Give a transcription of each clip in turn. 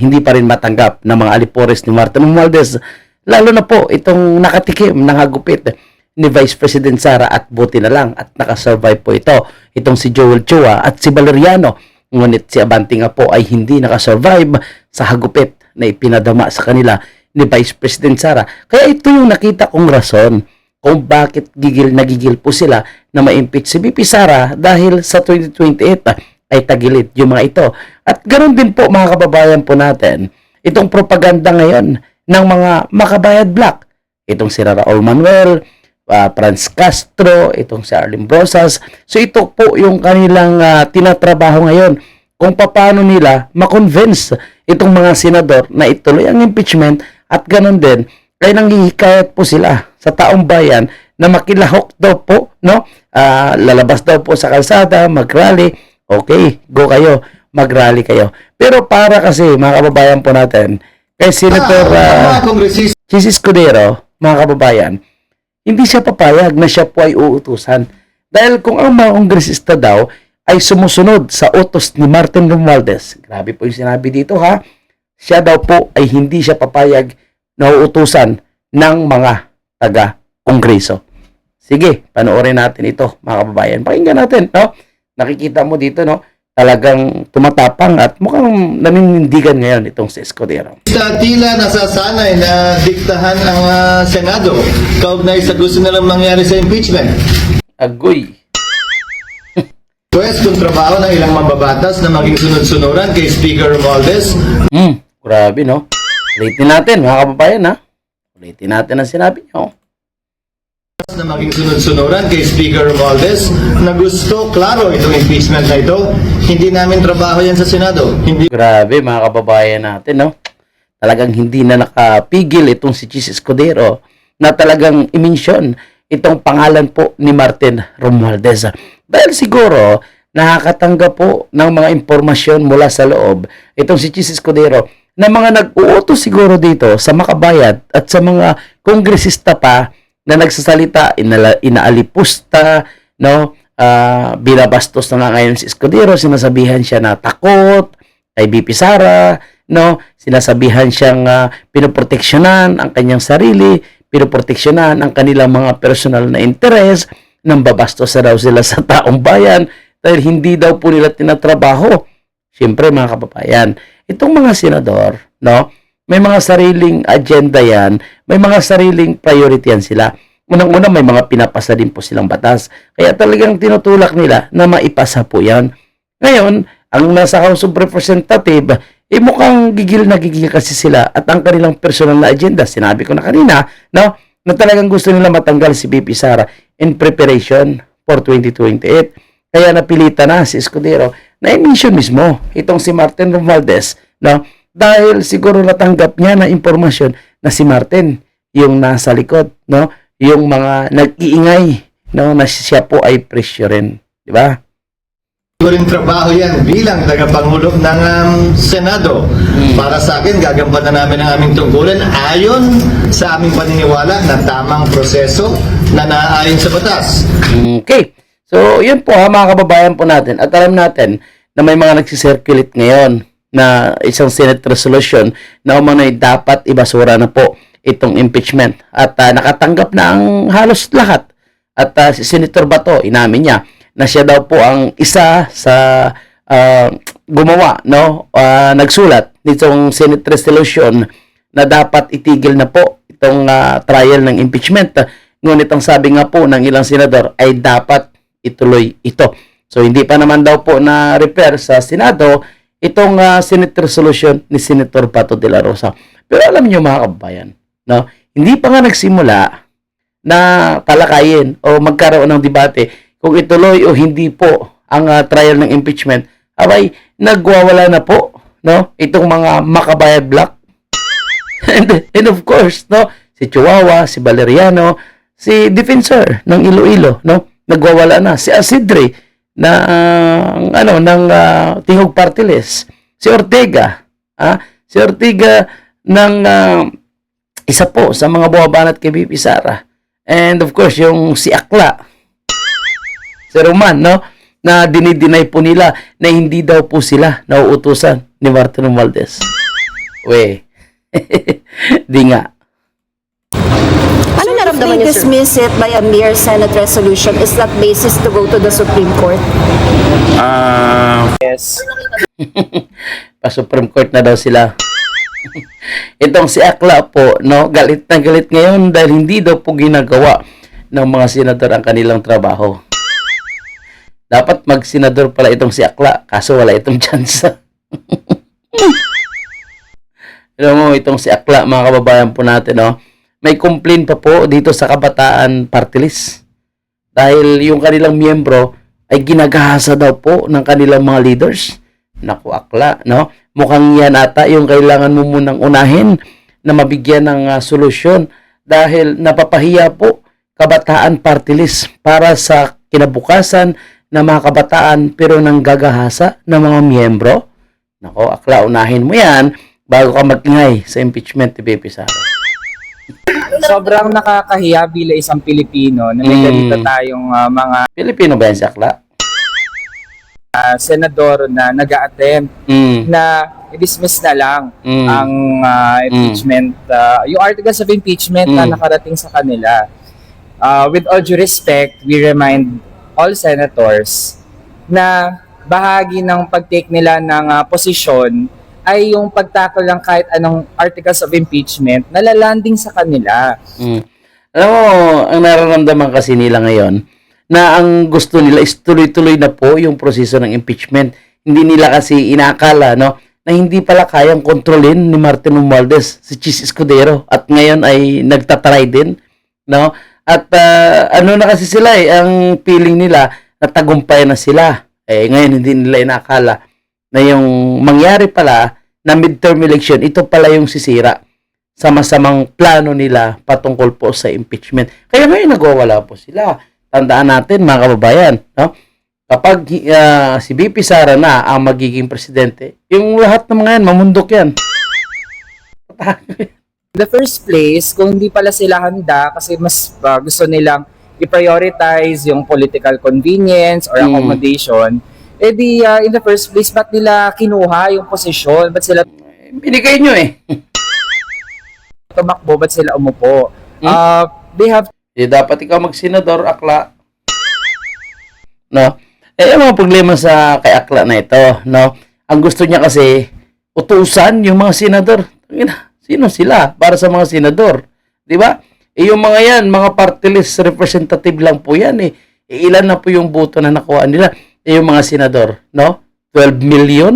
hindi pa rin matanggap ng mga alipores ni Martin Romualdez lalo na po itong nakatikim ng hagupit ni Vice President Sara at buti na lang at nakasurvive po ito. Itong si Joel Chua at si Valeriano ngunit si Abante nga po ay hindi nakasurvive sa hagupit na ipinadama sa kanila ni Vice President Sara. Kaya ito yung nakita kong rason kung bakit gigil na gigil po sila na ma-impeach si BP Sara dahil sa 2028 ay tagilid yung mga ito. At ganoon din po mga kababayan po natin, itong propaganda ngayon ng mga makabayad black. Itong si Raul Manuel, ah, Franz Castro, itong si Arlen Brosas. So ito po yung kanilang ah, tinatrabaho ngayon kung paano nila makonvince itong mga senador na ituloy ang impeachment at ganoon din ay nanghihikayat po sila sa taong bayan na makilahok daw po, no? Ah, lalabas daw po sa kalsada, mag-rally. Okay, go kayo, mag-rally kayo. Pero para kasi, mga kababayan po natin, kay Senator ah, mga kongresista Chis Escudero, mga kababayan, hindi siya papayag na siya po ay uutusan. Dahil kung ang mga kongresista daw ay sumusunod sa utos ni Martin Romualdez, grabe po yung sinabi dito ha, siya daw po ay hindi siya papayag na uutusan ng mga taga-kongreso. Sige, panoorin natin ito, mga kababayan. Pakinggan natin, no? Nakikita mo dito, no? Talagang tumatapang at mukhang naninindigan ngayon itong si Escudero. tila nasasanay na diktahan ang ah, Senado kaugnay sa gusto nilang mangyari sa impeachment. Agoy. Pwes kung trabaho ng ilang mambabatas na maging sunod-sunuran kay Speaker Romualdez Hmm, grabe no. Ulitin natin mga kababayan ha. Ulitin natin ang sinabi niyo. Na maging sunod-sunuran kay Speaker Romualdez na gusto, klaro, itong impeachment na ito. Hindi namin trabaho yan sa Senado. Hindi Grabe mga kababayan natin no. Talagang hindi na nakapigil itong si Chis Escudero na talagang imensyon itong pangalan po ni Martin Romualdez. Dahil siguro nakakatanggap po ng mga impormasyon mula sa loob itong si Chis Escudero na mga nag-uutos siguro dito sa makabayad at sa mga kongresista pa na nagsasalita, inala, inaalipusta, no? Ah, binabastos na nga ngayon si Escudero, sinasabihan siya na takot, kay BP Sara, no? Sinasabihan siyang uh, pinoproteksyonan ang kanyang sarili, pinoproteksyonan ang kanilang mga personal na interes, nang babastos na daw sila sa taong bayan dahil hindi daw po nila tinatrabaho. Siyempre mga kababayan, itong mga senador, no? May mga sariling agenda yan, may mga sariling priority yan sila. Unang-una may mga pinapasa din po silang batas. Kaya talagang tinutulak nila na maipasa po yan. Ngayon, ang nasa House of Representative, eh mukhang gigil na gigil kasi sila at ang kanilang personal na agenda, sinabi ko na kanina, no, na talagang gusto nila matanggal si BP Sara in preparation for 2028. Kaya napilitan na si Escudero na i-mention mismo itong si Martin Romualdez, no, dahil siguro natanggap niya na impormasyon na si Martin yung nasa likod, no, yung mga nag-iingay, no, na siya po ay pressurein, di ba? rin trabaho yan bilang tagapangulo ng um, Senado. Para sa akin, gagampanan namin ang aming tungkulin ayon sa aming paniniwala na tamang proseso na naaayon sa batas. Okay. So, yun po ha, mga kababayan po natin. At alam natin na may mga nagsisirculate ngayon na isang Senate resolution na umano'y dapat ibasura na po itong impeachment. At ah, nakatanggap na ang halos lahat. At ah, si Senator Bato, inamin niya na siya daw po ang isa sa ah, gumawa, no? Ah, nagsulat nitong Senate resolution na dapat itigil na po itong ah, trial ng impeachment. Ngunit ang sabi nga po ng ilang senador ay dapat ituloy ito. So hindi pa naman daw po na repair sa Senado itong ah, Senate resolution ni Senator Pato de la Rosa. Pero alam niyo mga kababayan, no? Hindi pa nga nagsimula na talakayin o magkaroon ng debate kung ituloy o hindi po ang ah, trial ng impeachment. Abay, nagwawala na po, no? Itong mga makabayad block and, and of course, no, si Chihuahua, si Valeriano, si Defensor ng Iloilo, no, nagwawala na. Si Asidre ang ano ng ah, Tingog Party List. Si Ortega, ah, si Ortega ng ah, isa po sa mga buwabanat kay BP Sara. And of course, yung si Akla, si Roman, no? Na dinideny po nila na hindi daw po sila nauutusan ni Martin Romualdez. We. Di nga. They sir? dismiss it by a mere Senate resolution, is that basis to go to the Supreme Court? Ah, yes. Pa-Supreme Court na daw sila. Itong si Akla po, no, galit na galit ngayon dahil hindi daw po ginagawa ng mga senador ang kanilang trabaho. Dapat mag-senador pala itong si Akla, kaso wala itong chance. Alam mo, itong si Akla, mga kababayan po natin, no, may complaint pa po dito sa Kabataan Party List. Dahil yung kanilang miyembro ay ginagahasa daw po ng kanilang mga leaders. Naku, Akla, no? Mukhang yan ata yung kailangan mo munang unahin na mabigyan ng ah, solusyon dahil napapahiya po kabataan party list para sa kinabukasan ng mga kabataan pero nang gagahasa ng mga miyembro. Nako, akla, unahin mo yan bago ka magingay sa impeachment ni Pepe Sara. Sobrang nakakahiya bilang isang Pilipino na may Mm. ganito tayong ah, mga Pilipino ba yan si Akla? ah, senador na nag attempt Mm. na i-dismiss na lang Mm. ang ah, impeachment, ah, yung articles of impeachment na Mm. nakarating sa kanila. Ah, with all due respect, we remind all senators na bahagi ng pag-take nila ng ah, posisyon ay yung pagtakol ng kahit anong articles of impeachment na lalanding sa kanila. Mm. Alam mo, ang nararamdaman kasi nila ngayon, na ang gusto nila is tuloy-tuloy na po yung proseso ng impeachment. Hindi nila kasi inakala, no, na hindi pala kayang kontrolin ni Martin Romualdez, si Chis Escudero, at ngayon ay nagtatry din, no? At ah, ano na kasi sila eh, ang feeling nila na tagumpay na sila. Eh, ngayon hindi nila inakala na yung mangyari pala na midterm election, ito pala yung sisira sa masamang plano nila patungkol po sa impeachment. Kaya ngayon nagwawala po sila. Tandaan natin mga kababayan, no? Kapag ah, si BP Sara na ang magiging presidente, yung lahat ng mga yan, mamundok yan. In the first place, kung hindi pala sila handa kasi mas uh, gusto nilang i-prioritize yung political convenience or Mm. Eh di uh, in the first place, ba't nila kinuha yung posisyon? Ba't sila Binigay nyo eh. tumakbo? Ba't sila umupo? Hmm? Uh, they have Di dapat ikaw magsenador, akla. No? Eh, yung mga problema sa kay akla na ito, no? Ang gusto niya kasi, utusan yung mga senador. Tangina, Sino sila para sa mga senador? Di ba? Eh, yung mga yan, mga party list representative lang po yan eh. Eh, ilan na po yung boto na nakuha nila? Eh, yung mga senador, no? 12 million?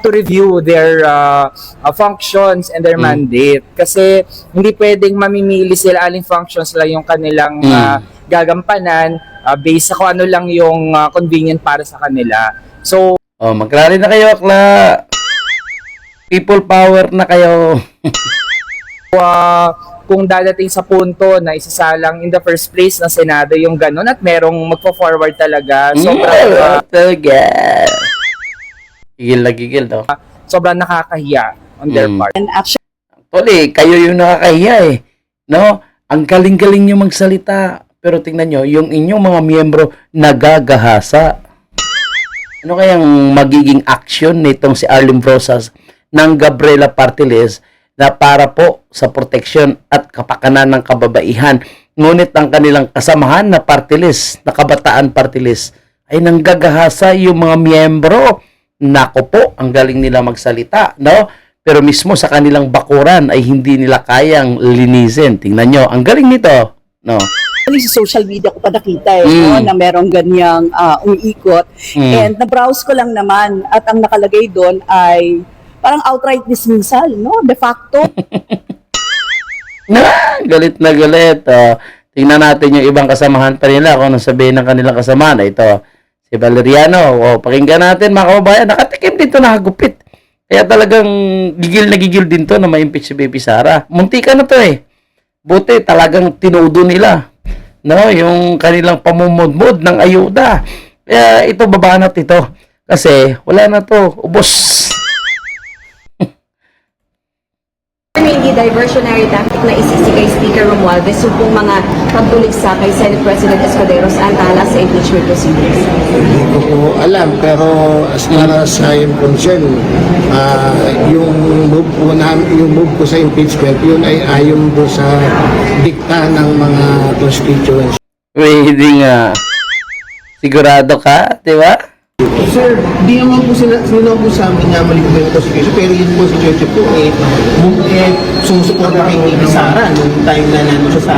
to review their uh, uh, functions and their Mm. mandate kasi hindi pwedeng mamimili sila aling functions lang yung kanilang Mm. uh, gagampanan uh, based sa kung ano lang yung uh, convenient para sa kanila. So, Oh, magklari na kayo, akla. People power na kayo. uh, kung dadating sa punto na isasalang in the first place ng Senado yung ganun at merong magpo-forward talaga, sobrang, uh, Mm, talaga. Gigil na gigil, no? sobrang nakakahiya on their Mm. part. And actually, Actually, kayo yung nakakahiya eh. No? Ang galing-galing nyo magsalita. Pero tingnan nyo, yung inyong mga miyembro nagagahasa. Ano kayang magiging action nitong si Arlene Rosas ng Gabriela Partiles na para po sa proteksyon at kapakanan ng kababaihan. Ngunit ang kanilang kasamahan na partilis, na kabataan partilis, ay nanggagahasa yung mga miyembro. Nako po, ang galing nila magsalita, no? Pero mismo sa kanilang bakuran ay hindi nila kayang linisin. Tingnan nyo, ang galing nito, no? sa social media ko pa nakita eh, Mm. no, na merong ganyang ah, umiikot. Mm. And na-browse ko lang naman at ang nakalagay doon ay parang outright dismissal, no? De facto. Na, galit na galit. Oh, tingnan natin yung ibang kasamahan pa nila kung anong sabihin ng kanilang kasamahan. Ito, si Valeriano. Oh, pakinggan natin mga kababayan. Nakatikim din to nakagupit. Kaya talagang gigil na gigil din to na ma-impeach si Baby Sara. Muntika na to eh. Buti talagang tinudo nila. No, yung kanilang pamumudmud ng ayuda. Kaya ito babanat ito. Kasi wala na to. Ubos. I mean, diversionary tactic na isisi kay Speaker Romualdez yung pong mga pagtulig sa kay Senate President Escuderos antala sa impeachment proceedings? Hindi ko po alam, pero as far as I am concerned, ah, yung move po na, yung move ko sa impeachment, yun ay ayon po sa dikta ng mga constituents. Pwede nga. Sigurado ka, di ba? Sir, di naman po sila, sila po sa amin na mali po yung pero yun po si Jojo po eh, move, eh sumusuporta kay Bibi Sara nung time na nandun siya sa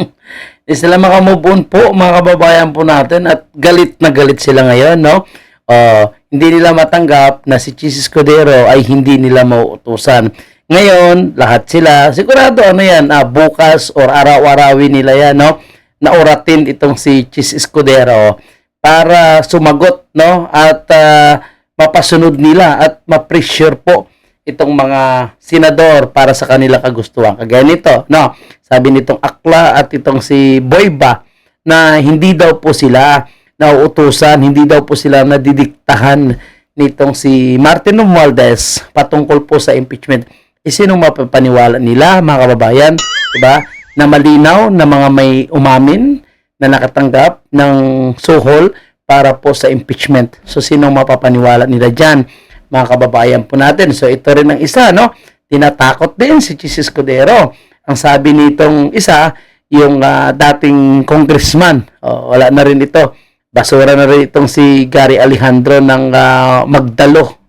Di sila makamove po, mga kababayan po natin at galit na galit sila ngayon, no? Uh, hindi nila matanggap na si Chis Escudero ay hindi nila mauutusan. Ngayon, lahat sila, sigurado ano yan, ah, bukas or araw-arawin nila yan, no? Nauratin itong si Chis Escudero para sumagot, no? At ah, mapasunod nila at ma-pressure po itong mga senador para sa kanila kagustuhan. Kagaya nito, no? Sabi nitong Akla at itong si Boyba na hindi daw po sila nauutusan, hindi daw po sila nadidiktahan nitong si Martin Romualdez patungkol po sa impeachment. E sino mapapaniwala nila, mga kababayan? Diba? Na malinaw na mga may umamin na nakatanggap ng suhol para po sa impeachment. So, sino mapapaniwala nila dyan? Mga kababayan po natin. So, ito rin ang isa, no? Tinatakot din si Chis Escudero. Ang sabi nitong isa, yung ah, dating congressman. Oh, wala na rin ito. Basura na rin itong si Gary Alejandro ng ah, Magdalo.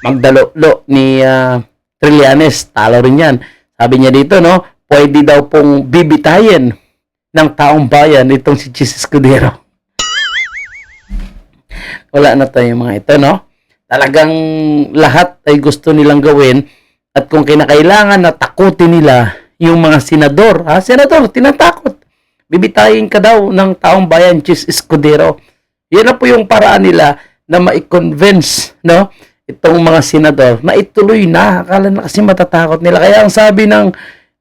Magdalo lo ni ah, Trillanes. Talo rin yan. Sabi niya dito, no? Pwede daw pong bibitayin ng taong bayan itong si Chis Escudero. Wala na tayo mga ito, no? Talagang lahat ay gusto nilang gawin at kung kinakailangan na takutin nila yung mga senador, ha? Senador, tinatakot. Bibitayin ka daw ng taong bayan, Chis Escudero. Yan na po yung paraan nila na ma-convince, no? Itong mga senador na ituloy na. Akala na kasi matatakot nila. Kaya ang sabi ng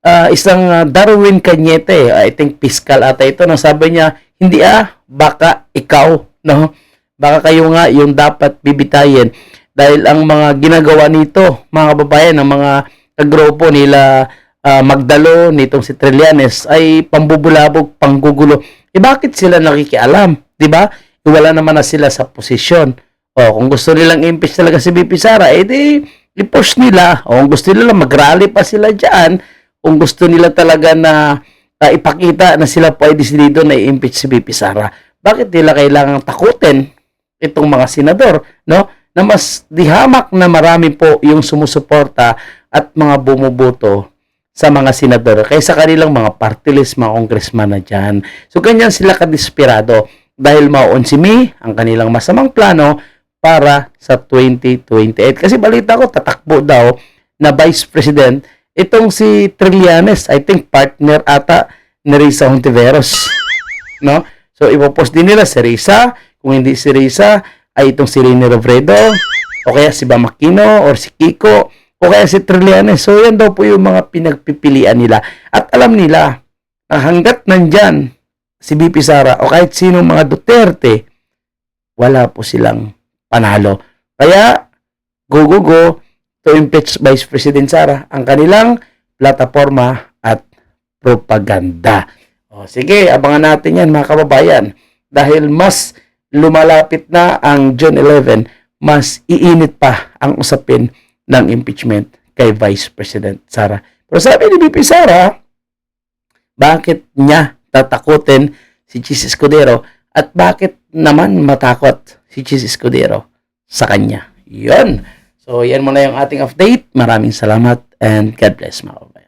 ah, isang ah, Darwin Cañete, I think fiscal ata ito, nang sabi niya, hindi ah, baka ikaw, no? Baka kayo nga yung dapat bibitayin dahil ang mga ginagawa nito, mga kababayan, ng mga kagrupo nila ah, Magdalo, nitong si Trillanes ay pambubulabog, panggugulo. Eh bakit sila nakikialam? 'Di ba? Eh, wala naman na sila sa posisyon. O kung gusto nilang impeach talaga si BP Sara, eh di i-push nila. O kung gusto nila mag-rally pa sila diyan, kung gusto nila talaga na ah, ipakita na sila po ay decidido na i-impeach si BP Sara. Bakit nila kailangang takutin itong mga senador, no? Na mas dihamak na marami po yung sumusuporta at mga bumuboto sa mga senador kaysa kanilang mga party list, mga congressman na dyan. So, ganyan sila kadesperado dahil mauon si May ang kanilang masamang plano para sa 2028. Kasi balita ko, tatakbo daw na vice president itong si Trillanes. I think partner ata ni Risa Hontiveros. No? So, ipopost din nila si Risa. Kung hindi si Risa, ay itong si Rene Robredo o kaya si Bamakino or si Kiko o kaya si Trillanes. So, yan daw po yung mga pinagpipilian nila. At alam nila na hanggat nandyan si BP Sara o kahit sino mga Duterte, wala po silang panalo. Kaya, go, go, go to impeach Vice President Sara ang kanilang plataforma at propaganda. O, sige, abangan natin yan mga kababayan. Dahil mas lumalapit na ang June 11, mas iinit pa ang usapin ng impeachment kay Vice President Sara. Pero sabi ni BP Sara, bakit niya tatakutin si Chis Escudero at bakit naman matakot si Chis Escudero sa kanya. Yun. So, yan muna yung ating update. Maraming salamat and God bless mga.